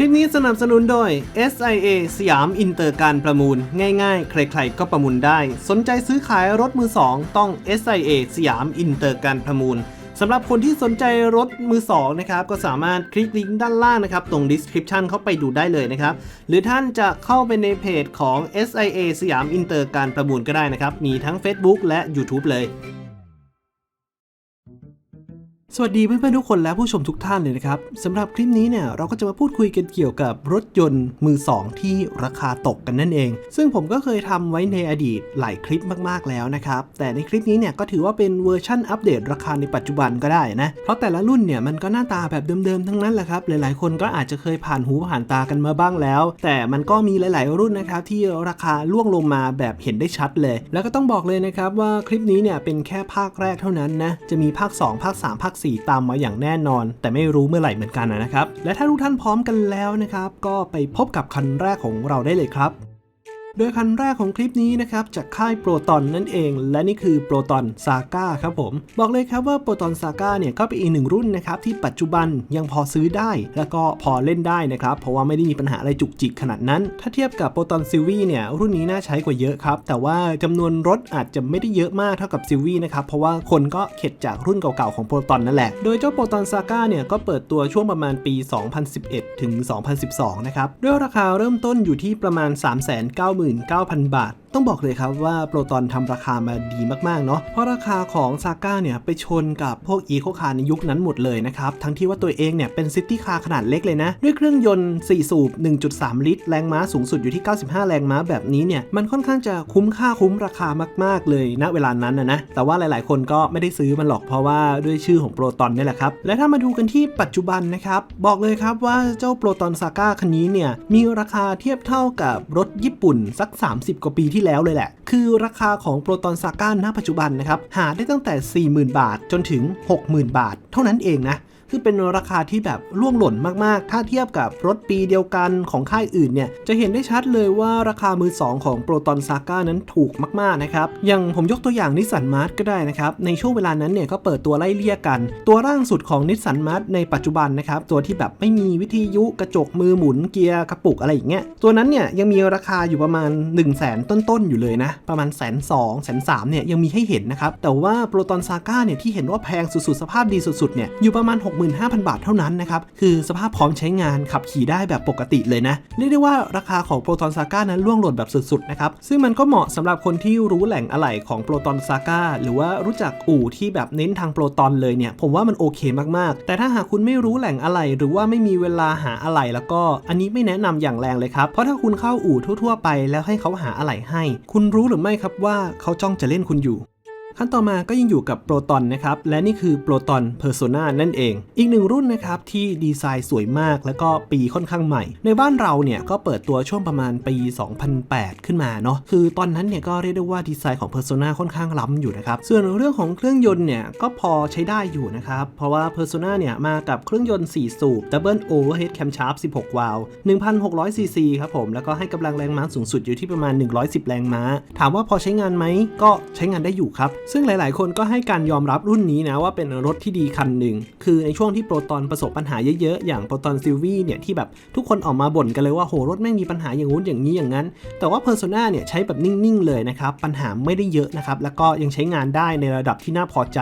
คลิปนี้สนับสนุนโดย SIA สยามอินเตอร์การประมูล ง่ายๆ ใครๆก็ประมูลได้ สนใจซื้อขายรถมือ 2 ต้อง SIA สยามอินเตอร์การประมูลสำหรับคนที่สนใจรถมือ2นะครับก็สามารถคลิกลิงก์ด้านล่างนะครับ ตรง description เข้าไปดูได้เลยนะครับ หรือท่านจะเข้าไปในเพจของ SIA สยามอินเตอร์การประมูลก็ได้นะครับ มีทั้ง Facebook และ YouTube เลย สวัสดีเพื่อนๆทุกคนและผู้ชมทุกท่านเลยนะครับสำหรับคลิปนี้เนี่ยเราก็จะมาพูดคุยกันเกี่ยวกับรถยนต์มือ 2 ที่ราคาตกกันนั่นเอง ซึ่งผมก็เคยทำไว้ในอดีตหลายคลิปมากๆแล้วนะครับ แต่ในคลิปนี้เนี่ยก็ถือว่าเป็นเวอร์ชั่นอัปเดตราคาในปัจจุบันก็ได้นะ เพราะแต่ละรุ่นเนี่ยมันก็หน้าตาแบบเดิมๆทั้งนั้นแหละครับ หลายๆคนก็อาจจะเคยผ่านหูผ่านตากันมาบ้างแล้ว แต่มันก็มีหลาย ๆ รุ่นนะครับที่ราคาล่วงลงมาแบบเห็นได้ชัดเลย แล้วก็ต้องบอกเลยนะครับว่าคลิปนี้เนี่ยเป็นแค่ภาคแรกเท่านั้นนะจะมีภาค 2 ภาค 3 ภาค4 ตามมาอย่างแน่นอน แต่ไม่รู้เมื่อไหร่เหมือนกันนะครับ และถ้าทุกท่านพร้อมกันแล้วนะครับ ก็ไปพบกับคันแรกของเราได้เลยครับ โดยคันแรกของคลิปนี้นะครับจากค่ายโปรตอนนั่นเอง และนี่คือโปรตอนซาก้าครับผม บอกเลยครับว่าโปรตอนซาก้าเนี่ยก็เป็นอีกหนึ่งรุ่นนะครับที่ปัจจุบันยังพอซื้อได้ แล้วก็พอเล่นได้นะครับ เพราะว่าไม่ได้มีปัญหาอะไรจุกจิกขนาดนั้น ถ้าเทียบกับโปรตอนซิลวี่เนี่ยรุ่นนี้น่าใช้กว่าเยอะครับ แต่ว่าจำนวนรถอาจจะไม่ได้เยอะมากเท่ากับซิลวี่นะครับเพราะว่าคนก็เข็ดจากรุ่นเก่าๆของโปรตอนนั่นแหละโดยเจ้าโปรตอนซาก้าเนี่ยก็เปิดตัวช่วงประมาณปี 2011 ถึง 2012 นะครับด้วยราคาเริ่มต้นอยู่ที่ประมาณ19,000 บาทต้องบอกเลยครับว่าโปรตอนทำราคามาดีมากๆเนาะเพราะราคาของซาก้าเนี่ยไปชนกับพวกอีโคคาร์ในยุคนั้นหมดเลยนะครับ ทั้งที่ว่าตัวเองเนี่ยเป็นซิตี้คาร์ขนาดเล็กเลยนะ ด้วยเครื่องยนต์ 4 สูบ 1.3 ลิตร แรงม้าสูงสุดอยู่ที่ 95 แรงม้าแบบนี้เนี่ย มันค่อนข้างจะคุ้มค่าคุ้มราคามากๆเลยณเวลานั้นนะนะ แต่ว่าหลายๆ คนก็ไม่ได้ซื้อมันหรอกเพราะว่าด้วยชื่อของโปรตอนนี่แหละครับ และถ้ามาดูกันที่ปัจจุบันนะครับ บอกเลยครับว่าเจ้าโปรตอนซาก้าคันนี้เนี่ยมีราคาเทียบเท่ากับรถญี่ปุ่นสัก 30 กว่าปีที่แล้วเลยแหละ คือราคาของโปรตอนซาก้าณปัจจุบันนะครับ หาได้ตั้งแต่ 40,000 บาทจนถึง 60,000 บาท เท่านั้นเองนะ คือเป็นราคาที่แบบล่วงหล่นมากๆ ถ้าเทียบกับรถปีเดียวกันของค่ายอื่นเนี่ย จะเห็นได้ชัดเลยว่าราคามือ 2 ของ Proton Saga นั้นถูกมากๆนะครับ อย่างผมยกตัวอย่างนิสสันมาร์ก็ได้นะครับ ในช่วงเวลานั้นเนี่ยก็เปิดตัวไล่เลี่ยกัน ตัวร่างสุดของนิสสันมาร์ในปัจจุบันนะครับ ตัวที่แบบไม่มีวิทยุกระจกมือหมุนเกียร์กระปุกอะไรอย่างเงี้ย ตัวนั้นเนี่ยยังมีราคาอยู่ประมาณ 1 0 0 0 0แสนต้นๆอยู่เลยนะ ประมาณแสนสองแสนสามเนี่ยยังมีให้เห็นนะครับ แต่ว่า Proton Saga เนี่ยที่เห็นว่าแพงสุดๆสภาพดีสุดๆเนี่ยอยู่ประมาณ65,000 บาทเท่านั้นนะครับ คือสภาพพร้อมใช้งานขับขี่ได้แบบปกติเลยนะ เรียกได้ว่าราคาของ Proton Saga นั้นล่วงหล่นแบบสุดๆนะครับ ซึ่งมันก็เหมาะสำหรับคนที่รู้แหล่งอะไหล่ของ Proton Saga หรือว่ารู้จักอู่ที่แบบเน้นทาง Proton เลยเนี่ย ผมว่ามันโอเคมากๆ แต่ถ้าหากคุณไม่รู้แหล่งอะไหล่หรือว่าไม่มีเวลาหาอะไหล่แล้วก็อันนี้ไม่แนะนำอย่างแรงเลยครับ เพราะถ้าคุณเข้าอู่ทั่ว ๆ ไปแล้วให้เขาหาอะไหล่ให้ คุณรู้หรือไม่ครับว่าเขาจ้องจะเล่นคุณอยู่ ขั้นต่อมาก็ยังอยู่กับโปรตอนนะครับ และนี่คือโปรตอน Persona นั่นเอง อีกหนึ่งรุ่นนะครับที่ดีไซน์สวยมากแล้วก็ปีค่อนข้างใหม่ ในบ้านเราเนี่ยก็เปิดตัวช่วงประมาณปี 2008 ขึ้นมาเนาะคือตอนนั้นเนี่ยก็เรียกได้ว่าดีไซน์ของ Persona ค่อนข้างล้ำอยู่นะครับ ส่วนเรื่องของเครื่องยนต์เนี่ยก็พอใช้ได้อยู่นะครับ เพราะว่า Persona เนี่ยมากับเครื่องยนต์ 4 สูบ Double Overhead Camshaft 16 วาล์ว1,600 ซีซีครับผมแล้วก็ให้กำลังแรงม้าสูงสุดอยู่ที่ประมาณ 110 แรงม้า ถามว่าพอใช้งานไหมก็ใช้งานได้อยู่ครับซึ่งหลายๆ คนก็ให้การยอมรับรุ่นนี้นะว่าเป็นรถที่ดีคันหนึ่ง คือในช่วงที่โปรตอนประสบปัญหาเยอะๆ อย่างโปรตอนซิลวี่เนี่ยที่แบบทุกคนออกมาบ่นกันเลยว่าโหรถแม่งมีปัญหาอย่างงู้นอย่างนี้อย่างนั้น แต่ว่า Persona เนี่ยใช้แบบนิ่งๆ เลยนะครับ ปัญหาไม่ได้เยอะนะครับ แล้วก็ยังใช้งานได้ในระดับที่น่าพอใจ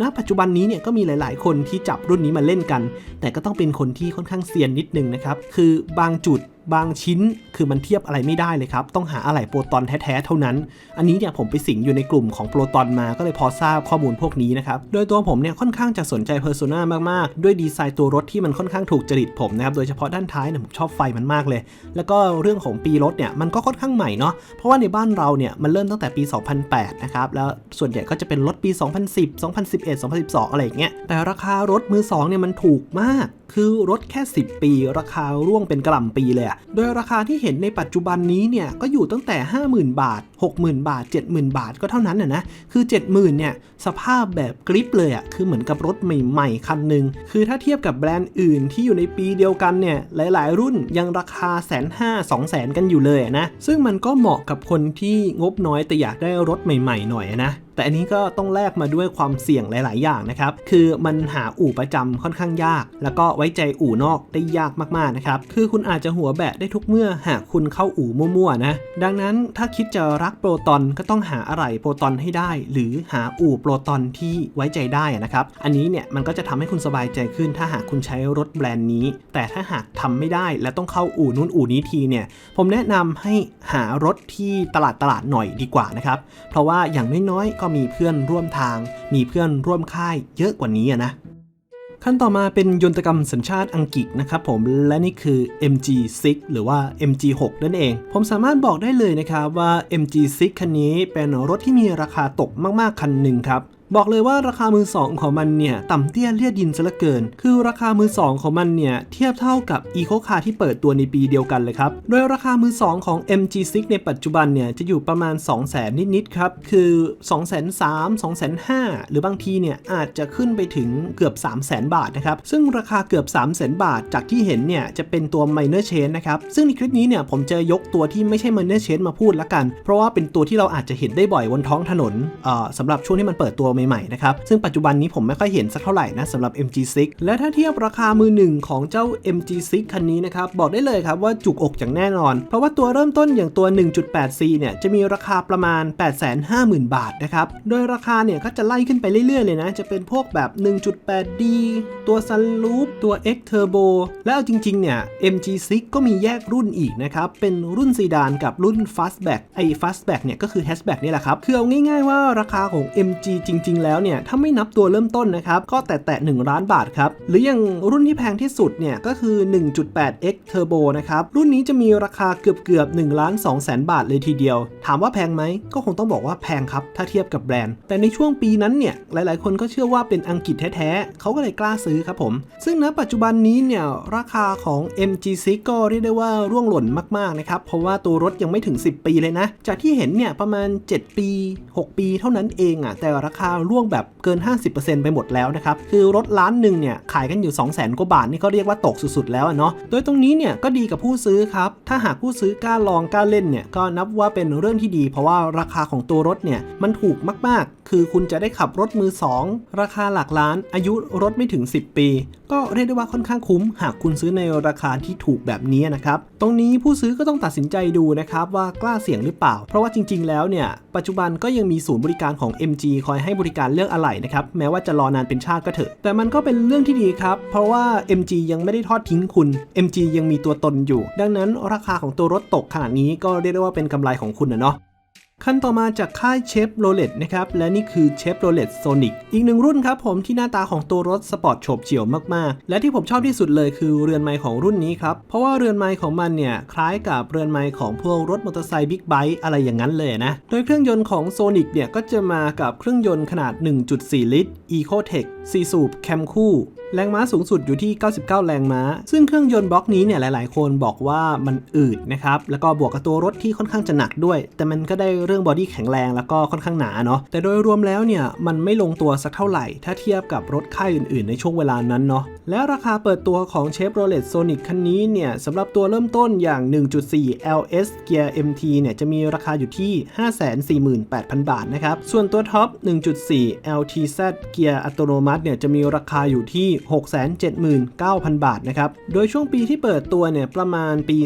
ณปัจจุบันนี้เนี่ยก็มีหลาย ๆ คนที่จับรุ่นนี้มาเล่นกัน แต่ก็ต้องเป็นคนที่ค่อนข้างเซียนนิดนึงนะครับคือบางจุด บางชิ้นคือมันเทียบอะไรไม่ได้เลยครับ ต้องหาอะไหล่โปรตอนแท้ๆเท่านั้น อันนี้เนี่ยผมไปสิงอยู่ในกลุ่มของโปรตอนมาก็เลยพอทราบข้อมูลพวกนี้นะครับ โดยตัวผมเนี่ยค่อนข้างจะสนใจเพอร์โซนามากๆ ด้วยดีไซน์ตัวรถที่มันค่อนข้างถูกจริตผมนะครับ โดยเฉพาะด้านท้ายเนี่ยผมชอบไฟมันมากเลย แล้วก็เรื่องของปีรถเนี่ยมันก็ค่อนข้างใหม่เนาะ เพราะว่าในบ้านเราเนี่ยมันเริ่มตั้งแต่ปี 2008 นะครับ แล้วส่วนใหญ่ก็จะเป็นรถปี 2010 2011 2012 อะไรอย่างเงี้ย แต่ราคารถมือสองเนี่ยมันถูกมาก คือรถแค่ 10 ปี ราคาร่วงเป็นกล่ำปีเลยโดยราคาที่เห็นในปัจจุบันนี้เนี่ยก็อยู่ตั้งแต่ 50,000 บาท 60,000 บาท 70,000 บาทก็เท่านั้นนะนะคือ 70,000เนี่ยสภาพแบบกริปเลยอะคือเหมือนกับรถใหม่ๆ คันหนึ่งคือถ้าเทียบกับแบรนด์อื่นที่อยู่ในปีเดียวกันเนี่ยหลายๆ รุ่นยังราคาแสนห้าสองแสนกันอยู่เลยนะซึ่งมันก็เหมาะกับคนที่งบน้อยแต่อยากได้รถใหม่ๆหน่อยนะ แต่อันนี้ก็ต้องแลกมาด้วยความเสี่ยงหลาย ๆ อย่างนะครับ คือมันหาอู่ประจำค่อนข้างยาก แล้วก็ไว้ใจอู่นอกได้ยากมาก ๆ นะครับ คือคุณอาจจะหัวแบะได้ทุกเมื่อหากคุณเข้าอู่มั่ว ๆ นะ ดังนั้นถ้าคิดจะรักโปรตอนก็ต้องหาอะไรโปรตอนให้ได้ หรือหาอู่โปรตอนที่ไว้ใจได้นะครับ อันนี้เนี่ยมันก็จะทำให้คุณสบายใจขึ้น ถ้าหากคุณใช้รถแบรนด์นี้ แต่ถ้าหากทำไม่ได้และต้องเข้าอู่นู้นอู่นี้ทีเนี่ยผมแนะนำให้หารถที่ตลาดตลาดหน่อยดีกว่านะครับ เพราะว่าอย่างน้อยๆกมีเพื่อนร่วมทาง มีเพื่อนร่วมค่ายเยอะกว่านี้นะขั้นต่อมาเป็นยนตกรรมสัญชาติอังกฤษนะครับผมและนี่คือ MG6 หรือว่า MG6 นั่นเอง ผมสามารถบอกได้เลยนะครับว่า MG6 คันนี้เป็นรถที่มีราคาตกมากๆคันหนึ่งครับ บอกเลยว่าราคามือสองของมันเนี่ยต่ำเตี้ยเลียดดินซะเหลือเกิน คือราคามือสองของมันเนี่ยเทียบเท่ากับ Eco Car ที่เปิดตัวในปีเดียวกันเลยครับ โดยราคามือสองของ MG6 ในปัจจุบันเนี่ยจะอยู่ประมาณ 2 0 0 0 0 0นิดๆครับ คือ2 3 0 0 0 2 5 0 0 หรือบางทีเนี่ยอาจจะขึ้นไปถึงเกือบ 3 0 0 0 0 0บาทนะครับ ซึ่งราคาเกือบ 3 0 0 0 0 0บาท จากที่เห็นเนี่ยจะเป็นตัว Minor Chain นะครับ ซึ่งในคลิปนี้เนี่ยผมจะยกตัวที่ไม่ใช่ Minor Chain มาพูดละกัน เพราะว่าเป็นตัวที่เราอาจจะเห็นได้บ่อยบนท้องถนนเอ่อสำหรับช่วงที่มันเปิดตัวใหม่ๆนะครับซึ่งปัจจุบันนี้ผมไม่ค่อยเห็นสักเท่าไหร่นะสำหรับ MG6 และถ้าเทียบราคามือหนึ่งของเจ้า MG6 คันนี้นะครับบอกได้เลยครับว่าจุกอกอย่างแน่นอน เพราะว่าตัวเริ่มต้นอย่างตัว 1.8C เนี่ยจะมีราคาประมาณ 850,000 บาทนะครับโดยราคาเนี่ยก็จะไล่ขึ้นไปเรื่อยๆเลยนะจะเป็นพวกแบบ 1.8D ตัว Sunroof ตัว X Turbo แล้วจริงๆเนี่ย MG6 ก็มีแยกรุ่นอีกนะครับเป็นรุ่นซีดานกับรุ่น Fastback ไอ้ Fastback เนี่ยก็คือ Hatchback นี่แหละครับคือเอาง่ายๆว่าราคาของ MG จริงง ๆ แล้วเนี่ยถ้าไม่นับตัวเริ่มต้นนะครับก็แต่แต่1ล้านบาทครับหรืออย่างรุ่นที่แพงที่สุดเนี่ยก็คือ 1.8X Turbo นะครับรุ่นนี้จะมีราคาเกือบเกือบ1ล้าน2แสนบาทเลยทีเดียว ถามว่าแพงไหมก็คงต้องบอกว่าแพงครับถ้าเทียบกับแบรนด์ แต่ในช่วงปีนั้นเนี่ยหลาย ๆ คนก็เชื่อว่าเป็นอังกฤษแท้ ๆเขาก็เลยกล้าซื้อครับผม ซึ่งณปัจจุบันนี้เนี่ยราคาของ MG6 ก็เรียกได้ว่าร่วงหล่นมาก ๆ นะครับ เพราะว่าตัวรถยังไม่ถึง 10 ปีเลยนะ จากที่เห็นเนี่ยประมาณ 7 ปี 6 ปีเท่านั้นเองอะแต่ราคาร่วงแบบเกิน 50%ไปหมดแล้วนะครับ คือรถล้านหนึ่งเนี่ยขายกันอยู่ 2 0 0 0 0 0กว่าบาทนี่ก็เรียกว่าตกสุดๆแล้วเนาะ โดยตรงนี้เนี่ยก็ดีกับผู้ซื้อครับ ถ้าหากผู้ซื้อกล้าลองกล้าเล่นเนี่ยก็นับว่าเป็นเรื่องที่ดี เพราะว่าราคาของตัวรถเนี่ยมันถูกมากๆคือคุณจะได้ขับรถมือ 2 ราคาหลักล้าน อายุรถไม่ถึง 10 ปี ก็เรียกได้ว่าค่อนข้างคุ้ม หากคุณซื้อในราคาที่ถูกแบบนี้นะครับ ตรงนี้ผู้ซื้อก็ต้องตัดสินใจดูนะครับว่ากล้าเสี่ยงหรือเปล่า เพราะว่าจริง ๆ แล้วเนี่ย ปัจจุบันก็ยังมีศูนย์บริการของ MG คอยให้บริการเลือกอะไหล่นะครับ แม้ว่าจะรอนานเป็นชาติก็เถอะ แต่มันก็เป็นเรื่องที่ดีครับ เพราะว่า MG ยังไม่ได้ทอดทิ้งคุณ MG ยังมีตัวตนอยู่ ดังนั้นราคาของตัวรถตกขนาดนี้ก็เรียกได้ว่าเป็นกำไรของคุณนะเนาะ ขั้นต่อมาจากค่ายเชฟโรเลตนะครับ และนี่คือเชฟโรเลตโซนิกอีกหนึ่งรุ่นครับผมที่หน้าตาของตัวรถสปอร์ตโฉบเฉี่ยวมากๆ และที่ผมชอบที่สุดเลยคือเรือนไม้ของรุ่นนี้ครับ เพราะว่าเรือนไม้ของมันเนี่ย คล้ายกับเรือนไม้ของพวกรถมอเตอร์ไซค์บิ๊กไบค์อะไรอย่างนั้นเลยนะ โดยเครื่องยนต์ของโซนิกเนี่ยก็จะมากับเครื่องยนต์ขนาด 1.4 ลิตร Ecotec 4สูบแคมคู่ แรงม้าสูงสุดอยู่ที่ 99 แรงม้า ซึ่งเครื่องยนต์บล็อกนี้เนี่ยหลาย ๆ คนบอกว่ามันอืดนะครับ แล้วก็บวกกับตัวรถที่ค่อนข้างจะหนักด้วย แต่มันก็ได้เรื่องบอดี้แข็งแรงแล้วก็ค่อนข้างหนาเนาะ แต่โดยรวมแล้วเนี่ยมันไม่ลงตัวสักเท่าไหร่ ถ้าเทียบกับรถค่ายอื่น ๆ ในช่วงเวลานั้นเนาะ และราคาเปิดตัวของ Chevrolet Sonic คันนี้เนี่ยสำหรับตัวเริ่มต้นอย่าง 1.4 LS Gear MT เนี่ยจะมีราคาอยู่ที่ 548,000 บาทนะครับ ส่วนตัวท็อป 1.4 LTZ Gear อัตโนมัติเนี่ยจะมีราคาอยู่ที่679,000 บาทนะครับ โดยช่วงปีที่เปิดตัวเนี่ยประมาณปี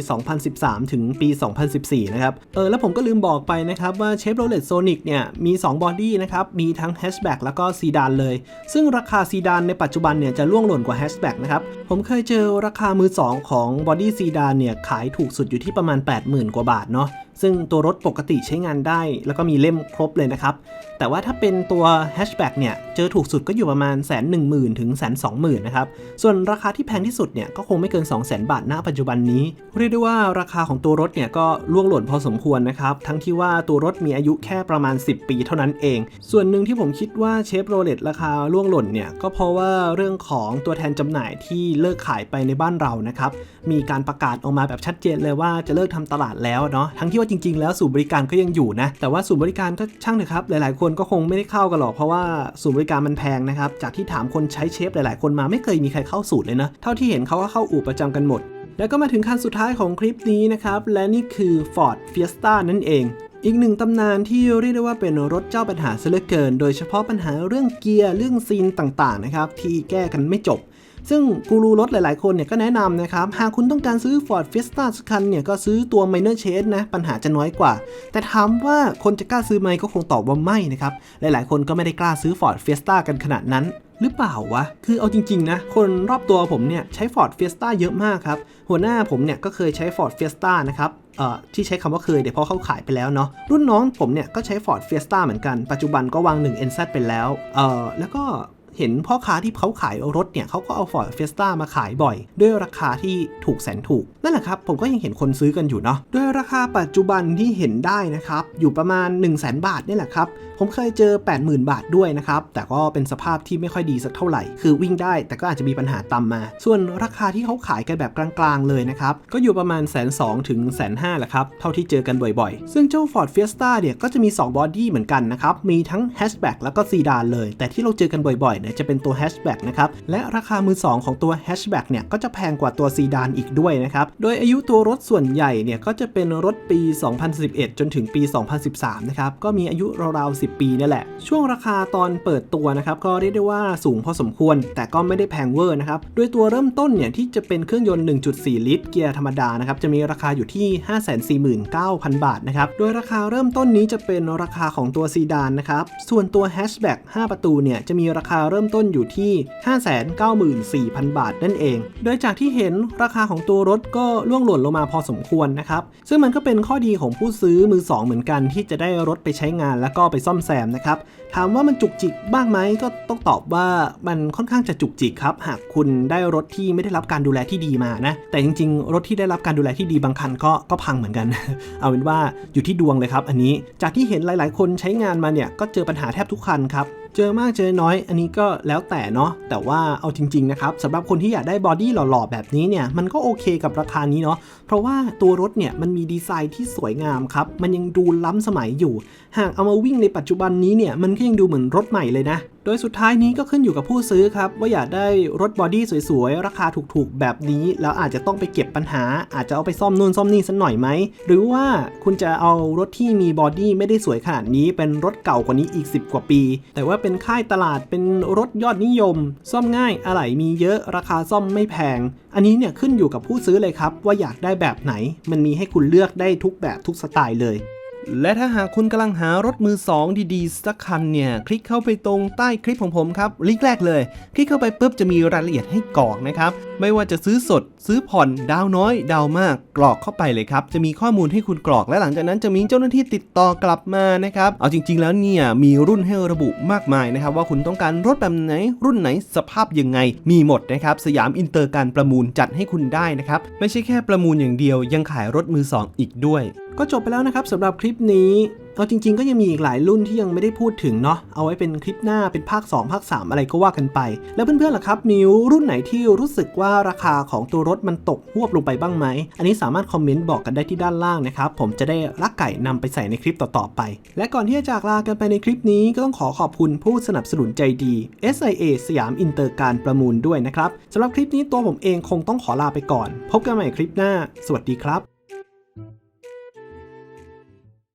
2013 ถึงปี 2014 นะครับ เออแล้วผมก็ลืมบอกไปนะครับว่า Chevrolet Sonic เนี่ยมี 2 บอดี้นะครับ มีทั้ง Hatchback แล้วก็ซีดานเลย ซึ่งราคาซีดานในปัจจุบันเนี่ยจะล่วงหล่นกว่า Hatchback นะครับ ผมเคยเจอราคามือ 2 ของบอดี้ซีดานเนี่ยขายถูกสุดอยู่ที่ประมาณ 80,000 กว่าบาทเนาะซึ่งตัวรถปกติใช้งานได้ แล้วก็มีเล่มครบเลยนะครับ แต่ว่าถ้าเป็นตัว hatchback เนี่ย เจอถูกสุดก็อยู่ประมาณแสนหนึ่งหมื่นถึงแสนสองหมื่นนะครับ ส่วนราคาที่แพงที่สุดเนี่ย ก็คงไม่เกิน 2 0 0 0 0 0 บาทณปัจจุบันนี้ เรียกได้ว่าราคาของตัวรถเนี่ยก็ล่วงหล่นพอสมควรนะครับ ทั้งที่ว่าตัวรถมีอายุแค่ประมาณ 10 ปีเท่านั้นเอง ส่วนหนึ่งที่ผมคิดว่าเชฟโรเลตราคาล่วงหล่นเนี่ยก็เพราะว่าเรื่องของตัวแทนจำหน่ายที่เลิกขายไปในบ้านเรานะครับมีการประกาศออกมาแบบชัดเจนเลยว่าจะเลิกทำตลาดแล้วเนาะทั้งที่ว่าจริง ๆ แล้วศูนบริการก็ยังอยู่นะแต่ว่าศูนบริการก็ช่างเถอะครับหลายๆคนนก็คงไม่ได้เข้ากันหรอกเพราะว่าศูนย์บริการมันแพงนะครับ จากที่ถามคนใช้เชฟหลาย ๆ คนมาไม่เคยมีใครเข้าสูตรเลยนะ เท่าที่เห็นเขาก็เข้าอู่ประจำกันหมด แล้วก็มาถึงคันสุดท้ายของคลิปนี้นะครับ และนี่คือ Ford Fiesta นั่นเอง อีกหนึ่งตำนานที่เรียกได้ว่าเป็นรถเจ้าปัญหาเสียเหลือเกิน โดยเฉพาะปัญหาเรื่องเกียร์เรื่องซีนต่าง ๆ นะครับที่แก้กันไม่จบ ซึ่งกูรูรถหลายๆ คนเนี่ยก็แนะนำนะครับ หากคุณต้องการซื้อ Ford Fiesta สักคันเนี่ยก็ซื้อตัว Minor Change นะ ปัญหาจะน้อยกว่า แต่ถามว่าคนจะกล้าซื้อไหมก็คงตอบว่าไม่นะครับ หลายๆ คนก็ไม่ได้กล้าซื้อ Ford Fiesta กันขนาดนั้นหรือเปล่าวะ คือเอาจริง ๆ นะ คนรอบตัวผมเนี่ยใช้ Ford Fiesta เยอะมากครับ หัวหน้าผมเนี่ยก็เคยใช้ Ford Fiesta นะครับเอ่อที่ใช้คำว่าเคยเดี๋ยวพราะเขาขายไปแล้วเนาะ รุ่นน้องผมเนี่ยก็ใช้ Ford Fiesta เหมือนกัน ปัจจุบันก็วาง 1 NZ ไปแล้ว เออแล้วก็ เห็นพ่อค้าที่เขาขายรถเนี่ยเขาก็เอา Ford Fiesta มาขายบ่อย ด้วยราคาที่ถูกแสนถูก นั่นแหละครับ ผมก็ยังเห็นคนซื้อกันอยู่เนาะด้วยราคาปัจจุบันที่เห็นได้นะครับ อยู่ประมาณ 1 0 0 0 0แบาทนี่แหละครับ ผมเคยเจอ 80,000 บาทด้วยนะครับ แต่ก็เป็นสภาพที่ไม่ค่อยดีสักเท่าไหร่ คือวิ่งได้แต่ก็อาจจะมีปัญหาตามมา ส่วนราคาที่เขาขายกันแบบกลางๆเลยนะครับก็อยู่ประมาณแสนสองถึงแสนห้าแหละครับเท่าที่เจอกันบ่อยๆ ซึ่งเจ้า Ford Fiesta เนี่ยก็จะมี2บอดี้เหมือนกันนะครับมีทั้ง hatchback แล้วก็ซีดานเลย แต่ที่เราเจอกันบ่อยๆเนี่ยจะเป็นตัว hatchback นะครับ และราคามือ 2 ของตัว hatchback เนี่ยก็จะแพงกว่าตัวซีดานอีกด้วยนะครับ โดยอายุตัวรถส่วนใหญ่เนี่ยก็จะเป็นรถปี 2011 จนถึงปี 2013 นะครับ ก็มีอายุราวๆ 10 ปีนี่แหละ ช่วงราคาตอนเปิดตัวนะครับก็เรียกได้ว่าสูงพอสมควร แต่ก็ไม่ได้แพงเวอร์นะครับ โดยตัวเริ่มต้นเนี่ยที่จะเป็นเครื่องยนต์ 1.4 ลิตร เกียร์ธรรมดานะครับจะมีราคาอยู่ที่ 549,000 บาทนะครับโดยราคาเริ่มต้นนี้จะเป็นราคาของตัวซีดานนะครับส่วนตัวแฮชแบ็ก5ประตูเนี่ยจะมีราคาเริ่มริ่มต้นอยู่ที่ 594,000 บาทนั่นเอง โดยจากที่เห็นราคาของตัวรถก็ล่วงหล่นลงมาพอสมควรนะครับ ซึ่งมันก็เป็นข้อดีของผู้ซื้อมือ 2 เหมือนกันที่จะได้รถไปใช้งานแล้วก็ไปซ่อมแซมนะครับ ถามว่ามันจุกจิกบ้างไหมก็ต้องตอบว่ามันค่อนข้างจะจุกจิกครับ หากคุณได้รถที่ไม่ได้รับการดูแลที่ดีมานะ แต่จริงๆ รถที่ได้รับการดูแลที่ดีบางคันก็ก็พังเหมือนกัน เอาเป็นว่าอยู่ที่ดวงเลยครับ อันนี้ จากที่เห็นหลาย ๆ คนใช้งานมาเนี่ยก็เจอปัญหาแทบทุกคันครับ เจอมากเจอน้อย อันนี้ก็แล้วแต่เนาะแต่ว่าเอาจริงๆนะครับสำหรับคนที่อยากได้บอดี้หล่อๆแบบนี้เนี่ยมันก็โอเคกับราคานี้เนาะเพราะว่าตัวรถเนี่ยมันมีดีไซน์ที่สวยงามครับมันยังดูล้ำสมัยอยู่ หากเอามาวิ่งในปัจจุบันนี้เนี่ยมันก็ยังดูเหมือนรถใหม่เลยนะโดยสุดท้ายนี้ก็ขึ้นอยู่กับผู้ซื้อครับ ว่าอยากได้รถบอดี้สวยๆ ราคาถูกๆ แบบนี้ แล้วอาจจะต้องไปเก็บปัญหา อาจจะเอาไปซ่อมนู่นซ่อมนี่สักหน่อยไหม หรือว่าคุณจะเอารถที่มีบอดี้ไม่ได้สวยขนาดนี้ เป็นรถเก่ากว่านี้อีก 10 กว่าปี แต่ว่าเป็นค่ายตลาดเป็นรถยอดนิยม ซ่อมง่ายอะไหล่มีเยอะราคาซ่อมไม่แพง อันนี้เนี่ยขึ้นอยู่กับผู้ซื้อเลยครับ ว่าอยากได้แบบไหน มันมีให้คุณเลือกได้ทุกแบบทุกสไตล์เลย และถ้าหากคุณกำลังหารถมือ 2 ดีๆ สักคันเนี่ย คลิกเข้าไปตรงใต้คลิปของผมครับ ลิงก์แรกเลย คลิกเข้าไปปุ๊บจะมีรายละเอียดให้กรอกนะครับ ไม่ว่าจะซื้อสด ซื้อผ่อน ดาวน้อย ดาวมาก กรอกเข้าไปเลยครับ จะมีข้อมูลให้คุณกรอก และหลังจากนั้นจะมีเจ้าหน้าที่ติดต่อกลับมานะครับ เอาจริง ๆ แล้วเนี่ยมีรุ่นให้ระบุมากมายนะครับว่าคุณต้องการรถแบบไหน รุ่นไหน สภาพยังไง มีหมดนะครับ สยามอินเตอร์การประมูลจัดให้คุณได้นะครับ ไม่ใช่แค่ประมูลอย่างเดียว ยังขายรถมือสองอีกด้วย ก็จบไปแล้วนะครับสำหรับคลิปนี้เอาจริง ๆ ก็ยังมีอีกหลายรุ่นที่ยังไม่ได้พูดถึงเนาะเอาไว้เป็นคลิปหน้าเป็นภาค 2 ภาค 3 อะไรก็ว่ากันไป แล้วเพื่อนๆล่ะครับมีรุ่นไหนที่รู้สึกว่าราคาของตัวรถมันตกหวบลงไปบ้างไหม อันนี้สามารถคอมเมนต์บอกกันได้ที่ด้านล่างนะครับผมจะได้รักไก่นำไปใส่ในคลิปต่อๆไป และก่อนที่จะจากลากันไปในคลิปนี้ก็ต้องขอขอบคุณผู้สนับสนุนใจดี SIA สยามอินเตอร์การประมูลด้วยนะครับสำหรับคลิปนี้ตัวผมเองคงต้องขอลาไปก่อน พบกันใหม่คลิปหน้า สวัสดีครับ